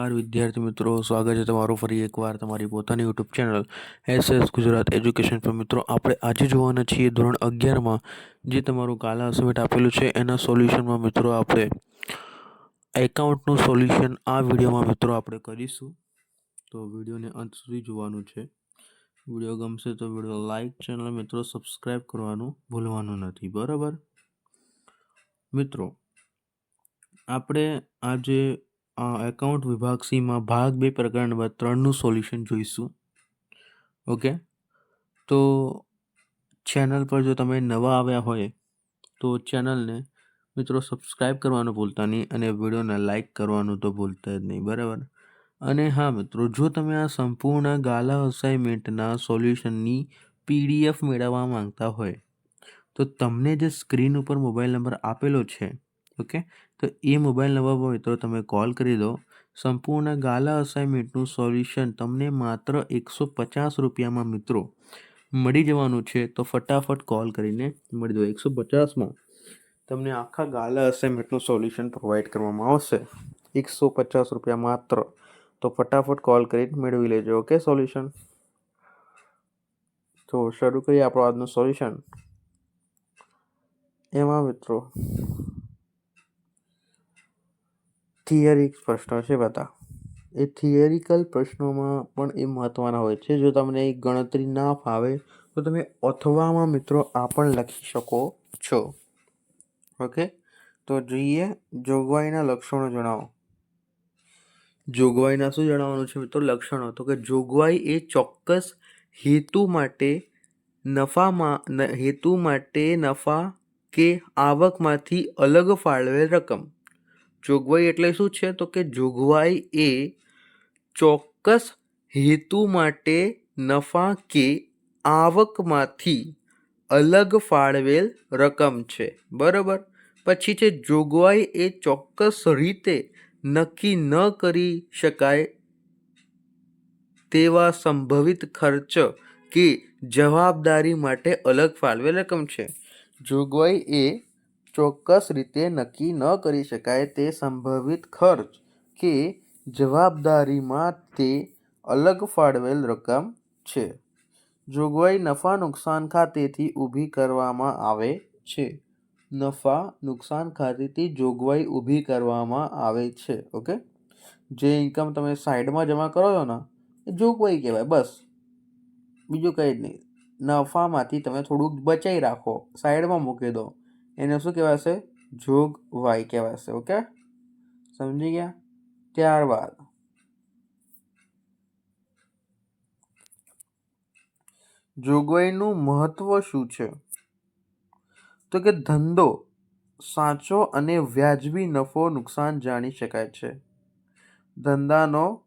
નમસ્કાર વિદ્યાર્થી મિત્રો, સ્વાગત છે તમારું ફરી એકવાર તમારી પોતાની YouTube channel S S Gujarat education પર. મિત્રો, આપણે આજે જોવાના છીએ ધોરણ અગિયારમાં, જે તમારું કાલા અસમેટ આપેલું છે. એના સોલ્યુશનમાં મિત્રો, આપણે એકાઉન્ટનું સોલ્યુશન આ વિડીયોમાં મિત્રો, આપણે કરીશું. તો વિડીયોને અંત સુધી જોવાનું છે. વીડિયો ગમશે તો વીડિયો લાઈક ચેનલ મિત્રો સબસ્ક્રાઈબ કરવાનું ભૂલવાનું નથી. બરાબર? મિત્રો, આપણે આજે એકાઉન્ટ વિભાગ સીમાં ભાગ બે પ્રકરણ નંબર ત્રણનું સોલ્યુશન જોઈશું. ઓકે તો ચેનલ પર જો તમે નવા આવ્યા હોય, તો ચેનલને મિત્રો સબસ્ક્રાઈબ કરવાનું ભૂલતા નહીં અને વિડીયોને લાઇક કરવાનું તો ભૂલતા જ નહીં, બરાબર? અને હા, મિત્રો, જો તમે આ સંપૂર્ણ ગાલા અસાઇનમેન્ટના સોલ્યુશનની પીડીએફ મેળવવા માંગતા હોય, તો તમને જે સ્ક્રીન ઉપર મોબાઈલ નંબર આપેલો છે ઓકે તો એ મોબાઈલ નંબર પર મિત્રો તમે કોલ કરી દો. સંપૂર્ણ ગાલા અસાઇનમેન્ટનું સોલ્યુશન તમને માત્ર એકસો પચાસ રૂપિયામાં મિત્રો મળી જવાનું છે. તો ફટાફટ કોલ કરીને મળી દો એકસો પચાસમાં. તમને આખા ગાલા અસાઇનમેન્ટનું સોલ્યુશન પ્રોવાઈડ કરવામાં આવશે. એકસો પચાસ રૂપિયા માત્ર. તો ફટાફટ કોલ કરીને મેળવી લેજો ઓકે સોલ્યુશન તો શરૂ કરીએ આપણું આજનું સોલ્યુશન એમાં મિત્રો થિયરી પ્રશ્નો છે બધા એ થિયરિકલ પ્રશ્નોમાં પણ એ મહત્ત્વના હોય છે. જો તમને એ ગણતરી ના ફાવે, તો તમે અથવામાં મિત્રો આ પણ લખી શકો છો. ઓકે? તો જોઈએ જોગવાઈના લક્ષણો જણાવો. જોગવાઈના શું જણાવવાનું છે મિત્રો? લક્ષણો. તો કે જોગવાઈ એ ચોક્કસ હેતુ માટે નફામાં, હેતુ માટે નફા કે આવકમાંથી અલગ ફાળવેલ રકમ. જોગવાઈ એટલે શું છે? તો કે જોગવાઈ એ ચોક્કસ હેતુ માટે નફા કે આવકમાંથી અલગ ફાળવેલ રકમ છે. બરાબર? પછી છે, જોગવાઈ એ ચોક્કસ રીતે નક્કી ન કરી શકાય તેવા સંભવિત ખર્ચ કે જવાબદારી માટે અલગ ફાળવેલ રકમ છે. જોગવાઈ એ ચોક્કસ રીતે નક્કી ન કરી શકાય તે સંભવિત ખર્ચ કે જવાબદારીમાં તે અલગ ફાળવેલ રકમ છે. જોગવાઈ નફા નુકસાન ખાતેથી ઊભી કરવામાં આવે છે. નફા નુકસાન ખાતેથી જોગવાઈ ઊભી કરવામાં આવે છે, ઓકે? જે ઇન્કમ તમે સાઈડમાં જમા કરો છો ને, એ જોગવાઈ કહેવાય, બસ. બીજું કંઈ જ નહીં. નફામાંથી તમે થોડુંક બચાવી રાખો. સાઈડમાં મૂકી દો. એને શું કહેવાશે જોગવાઈ કહેવાશે ઓકે સમજી ગયા? ત્યારબાદ. જોગવાઈનું મહત્વ શું છે? તો કે ધંધો સાચો અને વ્યાજબી નફો નુકસાન જાણી શકાય છે. ધંધાનો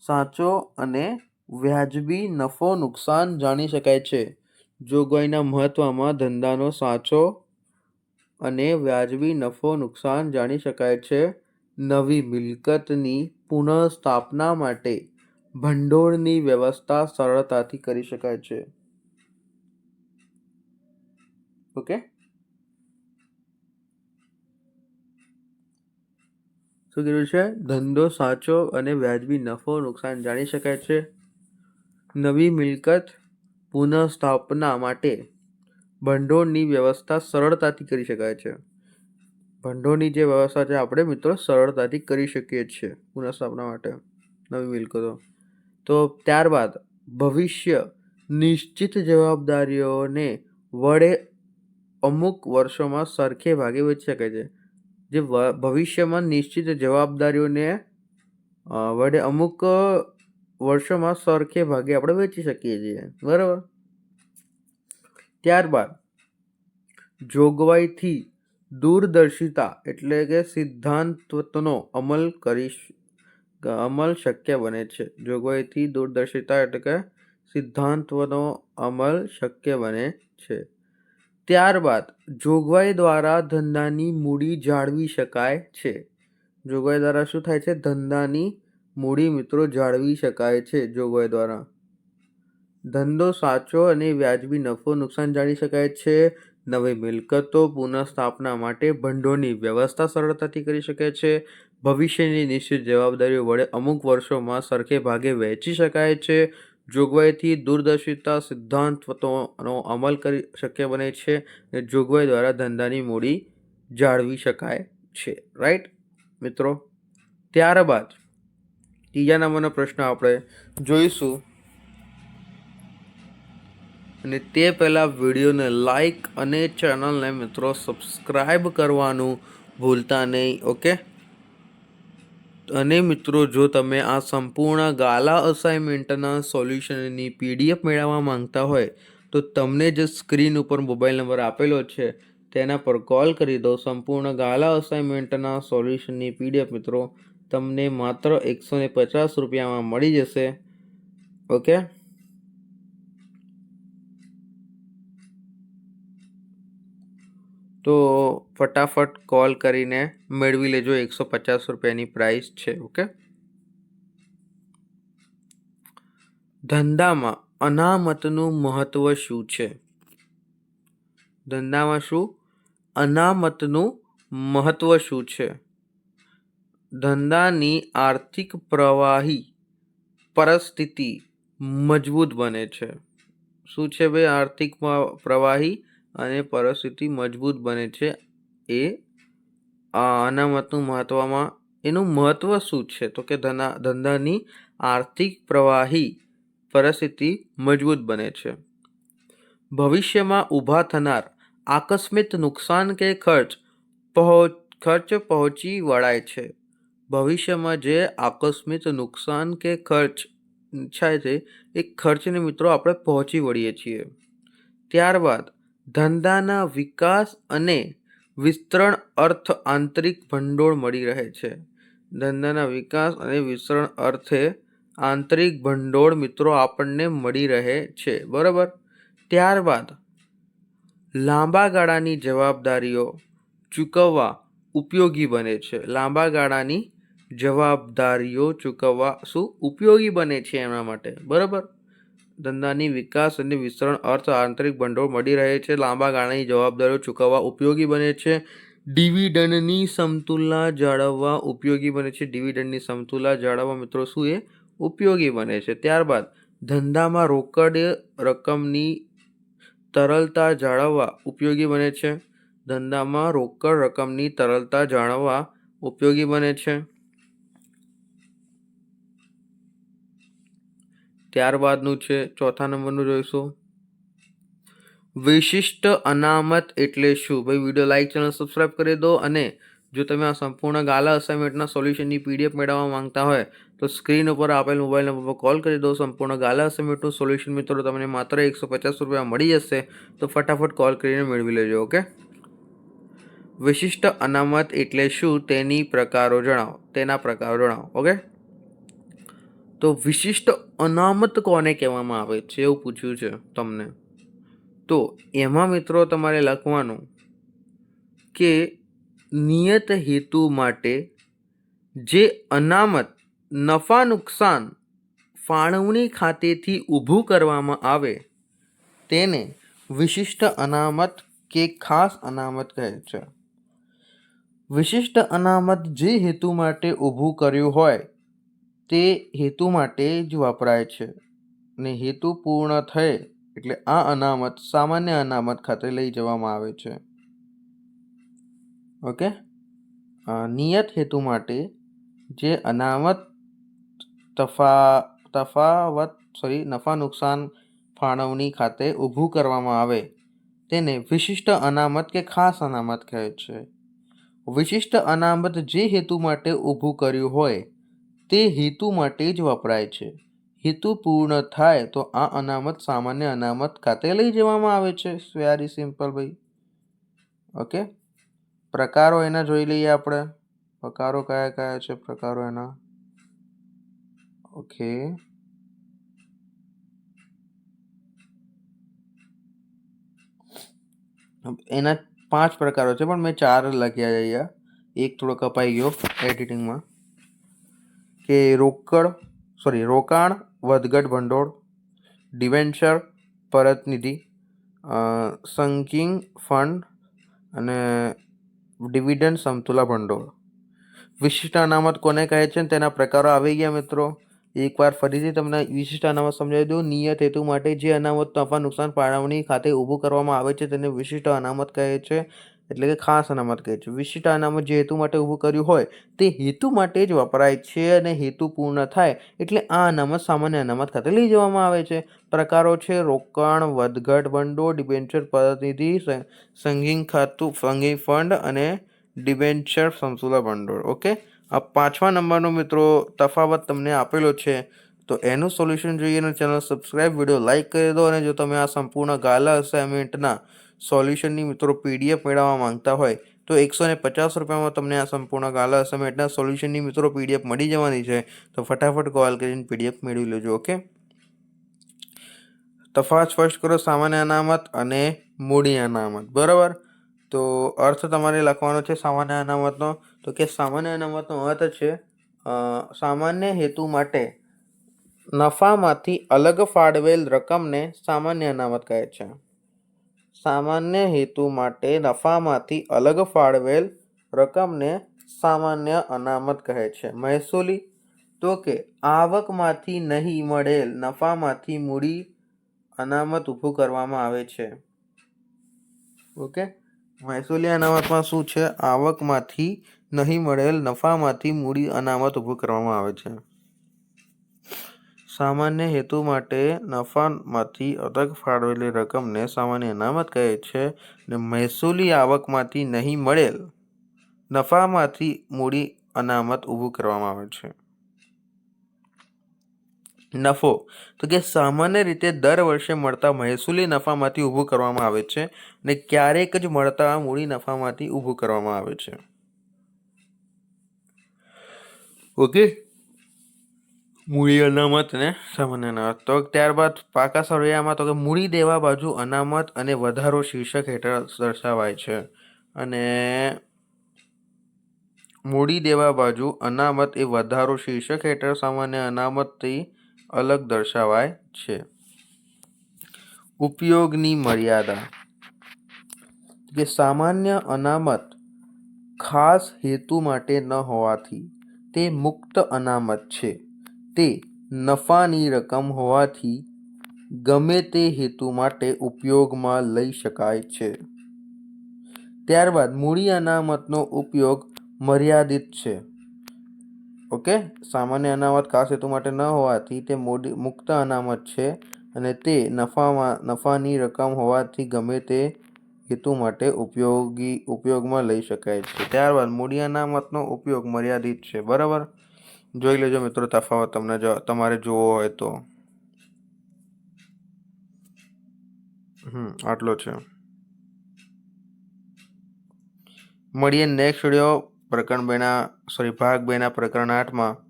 સાચો અને વ્યાજબી નફો નુકસાન જાણી શકાય છે. જોગવાઈના મહત્વમાં ધંધાનો સાચો અને વ્યાજબી નફો નુકસાન જાણી શકાય છે. નવી મિલકતની પુનઃસ્થાપના માટે ભંડોળની વ્યવસ્થા સરળતાથી કરી શકાય છે. ઓકે? શું કીધું છે? ધંધો સાચો અને વ્યાજબી નફો નુકસાન જાણી શકાય છે. નવી મિલકત પુનઃસ્થાપના માટે ભંડોળની વ્યવસ્થા સરળતાથી કરી શકાય છે. ભંડોળની જે વ્યવસ્થા છે, આપણે મિત્રો સરળતાથી કરી શકીએ છીએ પુનઃસ્થાપના માટે. નવી મિલકતો. તો ત્યારબાદ ભવિષ્ય નિશ્ચિત જવાબદારીઓને વડે અમુક વર્ષોમાં સરખે ભાગે વેચી શકાય છે. જે ભવિષ્યમાં નિશ્ચિત જવાબદારીઓને વડે અમુક વર્ષોમાં સરખે ભાગે આપણે વેચી શકીએ છીએ. બરાબર? ત્યારબાદ જોગવાઈથી દૂરદર્શિતા એટલે કે સિદ્ધાંતનો અમલ કરી અમલ શક્ય બને છે. જોગવાઈથી દૂરદર્શિતા એટલે કે સિદ્ધાંતનો અમલ શક્ય બને છે. ત્યારબાદ જોગવાઈ દ્વારા ધંધાની મૂડી જાળવી શકાય છે. જોગવાઈ દ્વારા શું થાય છે? ધંધાની મૂડી મિત્રો જાળવી શકાય છે જોગવાઈ દ્વારા. ધંધો સાચો અને વ્યાજબી નફો નુકસાન જાણી શકાય છે. નવી મિલકતો પુનઃસ્થાપના માટે ભંડોળની વ્યવસ્થા સરળતાથી કરી શકે છે. ભવિષ્યની નિશ્ચિત જવાબદારીઓ વડે અમુક વર્ષોમાં સરખે ભાગે વહેંચી શકાય છે. જોગવાઈથી દૂરદર્શિતા સિદ્ધાંતનો અમલ કરી શક્ય બને છે અને જોગવાઈ દ્વારા ધંધાની મૂડી જાળવી શકાય છે. રાઈટ? મિત્રો, ત્યારબાદ ત્રીજા નંબરનો પ્રશ્ન આપણે જોઈશું. અને તે પહેલાં વિડીયોને લાઈક અને ચેનલને મિત્રો સબસ્ક્રાઈબ કરવાનું ભૂલતા નહીં, ઓકે? અને મિત્રો, જો તમે આ સંપૂર્ણ ગાલા અસાઇનમેન્ટના સોલ્યુશનની પીડીએફ મેળવવા માંગતા હોય, તો તમને જે સ્ક્રીન ઉપર મોબાઈલ નંબર આપેલો છે, તેના પર કોલ કરી દો. સંપૂર્ણ ગાલા અસાઇનમેન્ટના સોલ્યુશનની પીડીએફ મિત્રો, તમને માત્ર એકસો પચાસ રૂપિયામાં મળી જશે, ઓકે? તો ફટાફટ કોલ કરીને મેળવી લેજો એકસો પચાસ રૂપિયાની પ્રાઇસ છે ઓકે ધંધામાં અનામતનું મહત્વ શું છે? ધંધામાં શું? અનામતનું મહત્વ શું છે? ધંધાની આર્થિક પ્રવાહી પરિસ્થિતિ મજબૂત બને છે. શું છે ભાઈ આર્થિક પ્રવાહી અને પરિસ્થિતિ મજબૂત બને છે. એ અનામતનું મહત્વમાં, એનું મહત્વ શું છે? તો કે ધના, ધંધાની આર્થિક પ્રવાહી પરિસ્થિતિ મજબૂત બને છે. ભવિષ્યમાં ઊભા થનાર આકસ્મિક નુકસાન કે ખર્ચ પહોંચ ખર્ચ પહોંચી વળાય છે. ભવિષ્યમાં જે આકસ્મિક નુકસાન કે ખર્ચ થાય છે, એ ખર્ચને મિત્રો આપણે પહોંચી વળીએ છીએ. ત્યારબાદ ધંધાના વિકાસ અને વિસ્તરણ અર્થ આંતરિક ભંડોળ મળી રહે છે. ધંધાના વિકાસ અને વિસ્તરણ અર્થે આંતરિક ભંડોળ મિત્રો આપણને મળી રહે છે, બરાબર? ત્યારબાદ, લાંબા ગાળાની જવાબદારીઓ ચૂકવવા ઉપયોગી બને છે. લાંબા ગાળાની જવાબદારીઓ ચૂકવવા શું ઉપયોગી બને છે એના માટે, બરાબર? ધંધાની વિકાસ અને વિસ્તરણ અર્થ આંતરિક ભંડોળ મળી રહે છે. લાંબા ગાળાની જવાબદારીઓ ચૂકવવા ઉપયોગી બને છે. ડિવિડન્ડની સમતુલા જાળવવા ઉપયોગી બને છે. ડિવિડન્ડની સમતુલા જાળવવા મિત્રો શું એ? ઉપયોગી બને છે. ત્યારબાદ ધંધામાં રોકડ રકમની તરલતા જાળવવા ઉપયોગી બને છે. ધંધામાં રોકડ રકમની તરલતા જાળવવા ઉપયોગી બને છે. ત્યારબાદનું છે ચોથા નંબરનું જોઈશું. વિશિષ્ટ અનામત એટલે શું? ભાઈ, વીડિયો લાઇક ચેનલ સબસ્ક્રાઈબ કરી દો અને જો તમે આ સંપૂર્ણ ગાલા અસાઇનમેન્ટના સોલ્યુશનની પીડીએફ મેળવવા માંગતા હોય, તો સ્ક્રીન ઉપર આપેલ મોબાઈલ નંબર પર કોલ કરી દો. સંપૂર્ણ ગાલા અસાઇનમેન્ટનું સોલ્યુશન મિત્રો, તમને માત્ર એકસો પચાસ રૂપિયા મળી જશે. તો ફટાફટ કોલ કરીને મેળવી લેજો, ઓકે? વિશિષ્ટ અનામત એટલે શું? તેની પ્રકારો જણાવો. તેના પ્રકારો જણાવો, ઓકે? તો વિશિષ્ટ અનામત કોને કહેવામાં આવે છે એવું પૂછ્યું છે તમને? તો એમાં મિત્રો તમારે લખવાનું કે નિયત હેતુ માટે જે અનામત, નફા નુકસાન ફાળવણી ખાતેથી ઊભું કરવામાં આવે, તેને વિશિષ્ટ અનામત કે ખાસ અનામત કહે છે. વિશિષ્ટ અનામત જે હેતુ માટે ઊભું કર્યું હોય તે હેતુ માટે જ વપરાય છે ને હેતુ પૂર્ણ થાય એટલે આ અનામત સામાન્ય અનામત ખાતે લઈ જવામાં આવે છે. ઓકે? નિયત હેતુ માટે જે અનામત તફા, તફાવત, સોરી, નફા નુકસાન ફાળવણી ખાતે ઊભું કરવામાં આવે તેને વિશિષ્ટ અનામત કે ખાસ અનામત કહે છે. વિશિષ્ટ અનામત જે હેતુ માટે ઊભું કર્યું હોય તે હેતુ માટે જ વપરાય છે. હેતુ પૂર્ણ થાય તો આ અનામત સામાન્ય અનામત ખાતે લઈ જવામાં આવે છે. વેરી સિમ્પલ ભાઈ. ઓકે? પ્રકારો એના જોઈ લઈએ આપણે. પ્રકારો કયા કયા છે? પ્રકારો એના. ઓકે. એના પાંચ પ્રકારો છે પણ મેં ચાર લખ્યા અહીંયા. એક થોડો કપાઈ ગયો એડિટિંગમાં. કે રોકડ સોરી રોકાણ, વધઘટ ભંડોળ ડિવેન્ચર પરત નિધિ સંકિંગ ફંડ અને ડિવિડન્ડ સમતુલા ભંડોળ. વિશિષ્ટ અનામત કોને કહે છે તેના પ્રકારો આવી ગયા મિત્રો. એકવાર ફરીથી તમને વિશિષ્ટ અનામત સમજાવી દઉં. નિયત હેતુ માટે જે અનામત નફા નુકસાન ફાળવણી ખાતે ઊભું કરવામાં આવે છે તેને વિશિષ્ટ અનામત કહે છે. એટલે કે ખાસ અનામત કહે છે. વિશિષ્ટ અનામત જે હેતુ માટે ઊભું કર્યું હોય, તે હેતુ માટે જ વપરાય છે અને હેતુ પૂર્ણ થાય એટલે આ અનામત સામાન્ય અનામત ખાતે લઈ જવામાં આવે છે. પ્રકારો છે, રોકાણ, વધઘટ, ભંડોળ ડિબેન્ચર પ્રતિનિધિ, સ- સંગીન ખાતું, સંગીન ફંડ અને ડિબેન્ચર સમતુલા ભંડોળ. ઓકે? આ પાંચમા નંબરનો મિત્રો તફાવત તમને આપેલો છે. તો એનું સોલ્યુશન જોઈએ ચેનલ સબસ્ક્રાઇબ વીડિયો લાઇક કરી દો અને જો તમે આ સંપૂર્ણ ગાલા અસાઇનમેન્ટના સોલ્યુશનની મિત્રો પીડીએફ મેળવવા માંગતા હોય, તો એકસો ને પચાસ રૂપિયામાં તમને આ સંપૂર્ણ ગાલા અસાઇનમેન્ટના સોલ્યુશનની મિત્રો પીડીએફ મળી જવાની છે, તો ફટાફટ કોલ કરીને પીડીએફ મેળવી લેજો ઓકે તફાવત સ્પષ્ટ કરો, સામાન્ય અનામત અને મૂડી અનામત, બરાબર? તો અર્થ તમારે લખવાનો છે સામાન્ય અનામતનો, તો કે સામાન્ય અનામતનો અર્થ છે સામાન્ય હેતુ માટે નફામાંથી અલગ ફાળવેલ રકમને સામાન્ય અનામત કહે છે. સામાન્ય હેતુ માટે નફામાંથી અલગ ફાળવેલ રકમને સામાન્ય અનામત કહે છે. મહેસૂલી, તો કે આવકમાંથી નહીં મળેલ નફામાંથી મૂડી અનામત ઊભું કરવામાં આવે છે. ઓકે? મહેસૂલી અનામતમાં શું છે? આવકમાંથી નહીં મળેલ નફામાંથી મૂડી અનામત ઊભું કરવામાં આવે છે. સામાન્ય હેતુ માટે નફામાંથી અલગ ફાળવેલી રકમને સામાન્ય અનામત કહે છે અને મહેસૂલી આવકમાંથી નહીં મળેલ નફામાંથી મૂડી અનામત ઊભું કરવામાં આવે છે. નફો. તો કે સામાન્ય રીતે દર વર્ષે મળતા મહેસૂલી નફામાંથી ઊભું કરવામાં આવે છે અને ક્યારેક જ મળતા મૂડી નફામાંથી ઊભું કરવામાં આવે છે. ઓકે મૂડી અનામત અને સામાન્ય અનામત. તો ત્યારબાદ પાકા સરવૈયામાં તો કે મૂડી દેવા બાજુ અનામત અને વધારો શીર્ષક હેઠળ દર્શાવાય છે. અને મૂડી દેવા બાજુ અનામત એ વધારો શીર્ષક હેઠળ સામાન્ય અનામતથી અલગ દર્શાવાય છે. ઉપયોગની મર્યાદા. કે સામાન્ય અનામત ખાસ હેતુ માટે ન હોવાથી તે મુક્ત અનામત છે. તે નફાની રકમ હોવાથી ગમે તે હેતુ માટે ઉપયોગમાં લઈ શકાય છે. ત્યારબાદ મૂડી અનામતનો ઉપયોગ મર્યાદિત છે. ઓકે? સામાન્ય અનામત ખાસ હેતુ માટે ન હોવાથી તે મૂડી, મુક્ત અનામત છે અને તે નફામાં, નફાની રકમ હોવાથી ગમે તે હેતુ માટે ઉપયોગી, ઉપયોગમાં લઈ શકાય છે. ત્યારબાદ મૂડી અનામતનો ઉપયોગ મર્યાદિત છે. બરાબર? જોઈ લેજો મિત્રો તફાવત, તમને જો, તમારે જોવો હોય તો. હમ, આટલો છે. મળીએ નેક્સ્ટ વીડિયો પ્રકરણ બેના સોરી ભાગ બેના પ્રકરણ આઠમાં.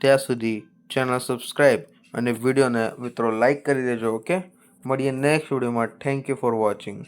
ત્યાં સુધી ચેનલ સબસ્ક્રાઈબ અને વિડીયોને મિત્રો લાઈક કરી દેજો ઓકે મળીએ નેક્સ્ટ વિડીયોમાં થેન્ક યુ ફોર વોચિંગ